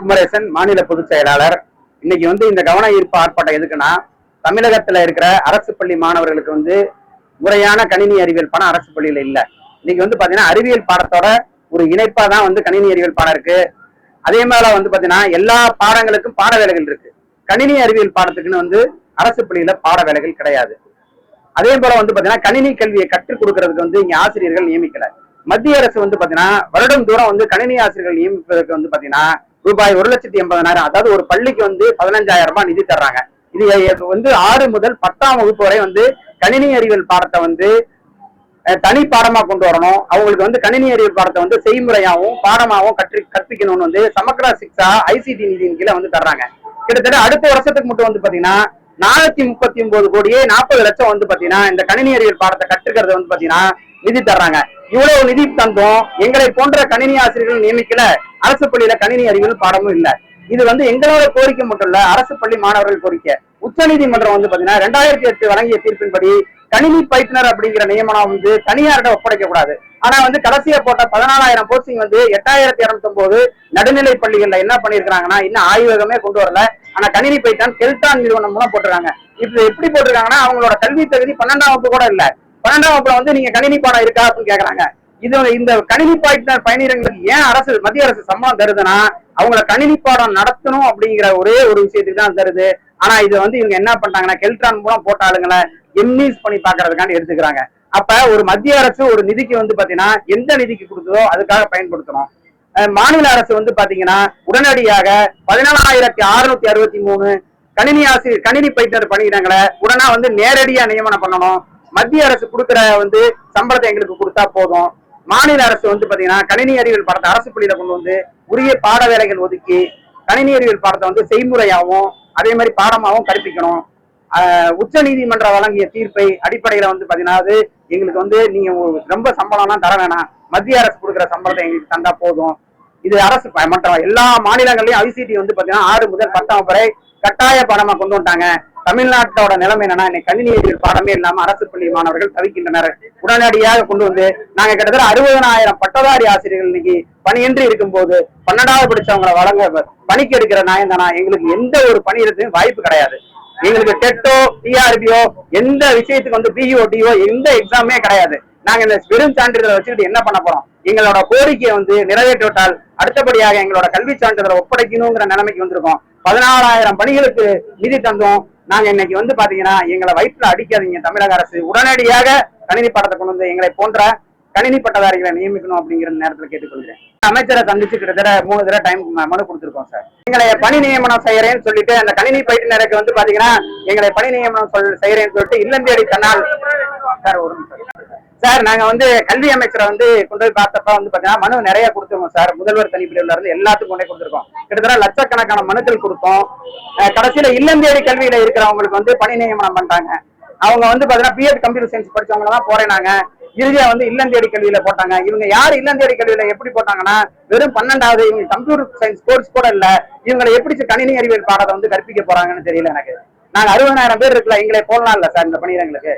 குமரேசன் மாநில பொதுச் செயலாளர். இன்னைக்கு வந்து இந்த கவன ஈர்ப்பு ஆர்ப்பாட்டம் எதுக்குன்னா தமிழகத்துல இருக்கிற அரசு பள்ளி மாணவர்களுக்கு வந்து முறையான கணினி அறிவியல் பாடம் அரசு பள்ளியில இல்ல. இன்னைக்கு வந்து பாத்தீங்கன்னா அறிவியல் பாடத்தோட ஒரு இணைப்பா தான் வந்து கணினி அறிவியல் பாடம் இருக்கு. அதே மேல வந்து பாத்தீங்கன்னா எல்லா பாடங்களுக்கும் பாட வேலைகள் இருக்கு. கணினி அறிவியல் பாடத்துக்குன்னு வந்து அரசு பள்ளியில பாட வேலைகள் கிடையாது. அதே போல வந்து பாத்தீங்கன்னா கணினி கல்வியை கற்றுக் கொடுக்கறதுக்கு வந்து இங்க ஆசிரியர்கள் நியமிக்கல. மத்திய அரசு வந்து பாத்தீங்கன்னா வருடம் தூரம் வந்து கணினி ஆசிரியர்கள் நியமிப்பதற்கு வந்து பாத்தீங்கன்னா ரூபாய் ஒரு லட்சத்தி எண்பதனாயிரம். அதாவது ஒரு பள்ளிக்கு வந்து பதினஞ்சாயிரம் ரூபாய் நிதி தர்றாங்க. இது வந்து ஆறு முதல் பத்தாம் வகுப்பு வரை வந்து கணினி அறிவியல் பாடத்தை வந்து தனி பாடமா கொண்டு வரணும். அவங்களுக்கு வந்து கணினி அறிவியல் பாடத்தை வந்து செய்முறையாவும் பாடமாகவும் கற்று கற்பிக்கணும்னு வந்து சமக்ரா சிக்ஸா ஐசிடி நிதியின் கீழே வந்து தர்றாங்க. கிட்டத்தட்ட அடுத்த வருஷத்துக்கு மட்டும் வந்து பாத்தீங்கன்னா நானூத்தி முப்பத்தி ஒன்பது கோடியே நாற்பது லட்சம் வந்து பாத்தீங்கன்னா இந்த கணினி அறிவியல் பாடத்தை கற்றுக்கிறது வந்து பாத்தீங்கன்னா நிதி தர்றாங்க. இவ்வளவு நிதி தந்தும். எங்களை போன்ற கணினி ஆசிரியர்கள் நியமிக்கல. அரசு பள்ளியில கணினி அறிவியல் பாடமும் இல்லை. இது வந்து எங்களோட கோரிக்கை மட்டும் இல்ல அரசு பள்ளி மாணவர்கள் கோரிக்கை. உச்சநீதிமன்றம் வந்து பாத்தீங்கன்னா ரெண்டாயிரத்தி எட்டு வழங்கிய தீர்ப்பின்படி கணினி பயிற்றுனர் அப்படிங்கிற நியமனம் வந்து தனியாரிடம் ஒப்படைக்க கூடாது. ஆனா வந்து கடைசியா போட்ட பதினாலாயிரம் போஸ்டிங் வந்து எட்டாயிரத்தி இருநூத்தி ஒன்பது நடுநிலை பள்ளிகள்ல என்ன பண்ணிருக்காங்கன்னா இன்னும் ஆய்வகமே கொண்டு வரல. ஆனா கணினி பயிற்சான் கெல்டான் நிறுவனம் மூலம் போட்டிருக்காங்க. இப்ப எப்படி போட்டிருக்காங்கன்னா அவங்களோட கல்வி தகுதி பன்னெண்டாம் வகுப்பு கூட இல்ல. பன்னெண்டாம் வகுப்புல வந்து நீங்க கணினி பாடம் இருக்கா அப்படின்னு கேக்குறாங்க. இது இந்த கணினி பயிற்றுனர் பயணிகளுக்கு ஏன் அரசு மத்திய அரசு சம்பளம் தருதுன்னா அவங்கள கணினி பாடம் நடத்தணும் அப்படிங்கிற ஒரே ஒரு விஷயத்துக்கு தான் தருது. ஆனா இது வந்து இவங்க என்ன பண்றாங்கன்னா கெல்ட்ரான் மூலம் போட்ட ஆளுங்களை எம்னிஸ் பண்ணி பாக்குறதுக்காண்டி எடுத்துக்கிறாங்க. அப்ப ஒரு மத்திய அரசு ஒரு நிதிக்கு வந்து பாத்தீங்கன்னா எந்த நிதிக்கு கொடுத்ததோ அதுக்காக பயன்படுத்தணும். அஹ் மாநில அரசு வந்து பாத்தீங்கன்னா உடனடியாக பதினாலாயிரத்தி அறுநூத்தி அறுபத்தி மூணு கணினி ஆசிரியர் கணினி பயிற்றுனர் பணியிடங்களை உடனே வந்து நேரடியா நியமனம் பண்ணணும். மத்திய அரசு கொடுக்குற வந்து சம்பளத்தை எங்களுக்கு கொடுத்தா போதும். மாநில அரசு வந்து பாத்தீங்கன்னா கணினி அறிவியல் பாடத்தை அரசு பள்ளியில கொண்டு வந்து உரிய பாட வேலைகள் ஒதுக்கி கணினி அறிவியல் பாடத்தை வந்து செய்முறையாகவும் அதே மாதிரி பாடமாகவும் கற்பிக்கணும். உச்ச நீதிமன்றம் வழங்கிய தீர்ப்பை அடிப்படையில வந்து பாத்தீங்கன்னா அது எங்களுக்கு வந்து நீங்க ரொம்ப சம்பளம்லாம் தர வேணாம். மத்திய அரசு கொடுக்குற சம்பளத்தை எங்களுக்கு தந்தா போதும். இது அரசு ப- மற்ற எல்லா மாநிலங்களையும் ஐசிடி வந்து பாத்தீங்கன்னா ஆறு முதல் பத்தாம் வரை கட்டாய பாடமா கொண்டு வந்துட்டாங்க. தமிழ்நாட்டோட நிலைமை என்னன்னா இன்னைக்கு கணினி பாடமே இல்லாம அரசு பள்ளி மாணவர்கள் தவிக்கின்றனர் உடனடியாக கொண்டு வந்து நாங்க கிட்டத்தட்ட அறுபதனாயிரம் பட்டதாரி ஆசிரியர்கள் இன்னைக்கு பணியின்றி இருக்கும்போது பன்னெண்டாவது படிச்சவங்களை வழங்க பணிக்கு எடுக்கிற நியாயம் தானா எங்களுக்கு எந்த ஒரு பணியிடத்தையும் வாய்ப்பு கிடையாது. எங்களுக்கு டெட்டோ டிஆர்பியோ எந்த விஷயத்துக்கு வந்து பிஇஓ டிஓ எந்த எக்ஸாமே கிடையாது. நாங்க இந்த வெறும் சான்றிதழை வச்சுக்கிட்டு என்ன பண்ண போறோம்? எங்களோட கோரிக்கையை வந்து நிறைவேற்றிவிட்டால் அடுத்தபடியாக எங்களோட கல்வி சான்றிதழை ஒப்படைக்கணுங்கிற நிலைமைக்கு வந்திருக்கோம். பதினாலாயிரம் பணிகளுக்கு நிதி தந்தோம். நாங்க இன்னைக்கு வந்து பாத்தீங்கன்னா எங்களை வயிற்றுல அடிக்காதீங்க தமிழக அரசு. உடனடியாக கணினி பாடத்தை கொண்டு வந்து எங்களை போன்ற கணினி பட்டதாரிகளை நியமிக்கணும் அப்படிங்கிற நேரத்துல கேட்டுக்கொள்கிறேன். அமைச்சரை சந்திச்சு கிட்டத்தட்ட மூணு தடவை டைம் மனு கொடுத்துருக்கோம் சார். எங்களை பணி நியமனம் செய்யறேன்னு சொல்லிட்டு அந்த கணினி பயிற்றுனருக்கு வந்து பாத்தீங்கன்னா எங்களை பணி நியமனம் சொல் செய்யறேன்னு சொல்லிட்டு இல்லந்தேடி தன்னால் சார் ஒரு நிமிஷம். சார் நாங்க வந்து கல்வி அமைச்சரை வந்து கொண்டு போய் பார்த்தப்ப வந்து பாத்தீங்கன்னா மனு நிறைய கொடுத்துருக்கோம் சார். முதல்வர் தனிப்பிரிவுல இருந்து எல்லாத்துக்கும் கொண்டே கொடுத்துருக்கோம். கிட்டத்தட்ட லட்சக்கணக்கான மனுக்கள் கொடுத்தோம். கடைசியில இல்லம் தேடி கல்வியில இருக்கிறவங்களுக்கு வந்து பணி நியமனம் பண்றாங்க அவங்க வந்து பாத்தீங்கன்னா பிஎட் கம்ப்யூட்டர் சயின்ஸ் படிச்சவங்க தான் போறேனாங்க இறுதியா வந்து இல்லம் தேடி கல்வியில போட்டாங்க. இவங்க யார் இல்லந்தேடி கல்வியில எப்படி போட்டாங்கன்னா வெறும் பன்னெண்டாவது இவங்க கம்ப்யூட்டர் சயின்ஸ் கோர்ஸ் கூட இல்ல இவங்களை எப்படி கணினி அறிவியல் பாடத்தை வந்து கற்பிக்க போறாங்கன்னு தெரியல எனக்கு. நாங்க அறுபதாயிரம் பேர் இருக்குல்ல எங்களை போடலாம் இல்ல சார் இந்த பணியிடங்களுக்கு.